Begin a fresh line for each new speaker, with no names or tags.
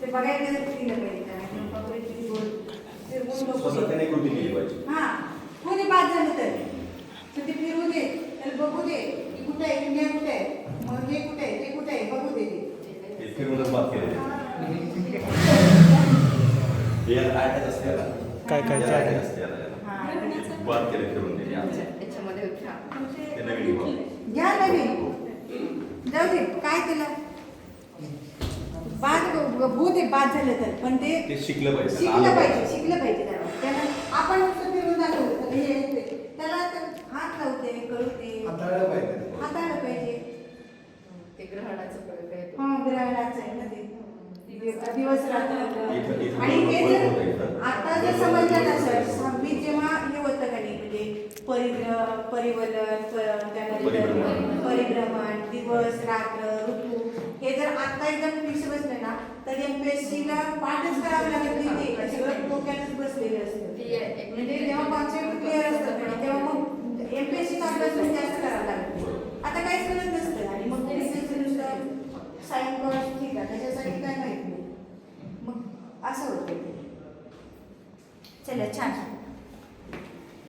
ते बघायला दिलं पाहिजे त्याला कॉपरेटिव्ह गोल फिरवून नको
स्वतः त्याने कृती केली पाहिजे
हा कोणी बाद झालं तर तर ते फिरू दे त्याला बघू दे की कुठे आहे इंडिया कुठे आहे मग हे कुठे आहे ते कुठे आहे बघू दे ते
हे फिरूनच बात केली याला काय काय असते याला?
काय काय काय
काय
काय?
असते याला?
हा.
बात केली फिरून दिली विभाग.
घ्या नवीन जाऊ दे काय केलं बाद भूत आहे बाद झालं तर. पण ते
ते शिकलं पाहिजे.
शिकलं पाहिजे शिकलं पाहिजे त्याला. त्याला आपण नुसतं फिरून दाखवलं तर हे ते. त्याला तर हात लावते कळते
हाताळलं पाहिजे.
हाताळलं पाहिजे.
ते ग्रहणाचं आहे.
हा ग्रहणाचं आहे ना ते. दिव- दिवस रात्र. आणि हे जर. आता जर समजलं ना सर सहावीत जेव्हा हे होतं का नाही म्हणजे परिग्र परिवलन प- त्यानंतर
परिभ्रमण.
परिभ्रमण दिवस रात्र ऋतू हे जर आता एकदम फिक्स बसले ना तर एमपीएससी ला पाठच करावं लागत नाही ते हे सगळं डोक्यातच बसलेलं असतं.
ती एक-
म्हणजे जेव्हा कॉन्सेप्ट क्लिअर असतात आणि तेव्हा मग एमपीएससी अभ्यास पण जास्त करावा लागतो. आता काहीच करत नसतं. आणि मग ते नुसतं साईन कॉस्ट ठीक आहे. त्याच्यासाठी काय माहीत नाही. मग असं होतं चला छान.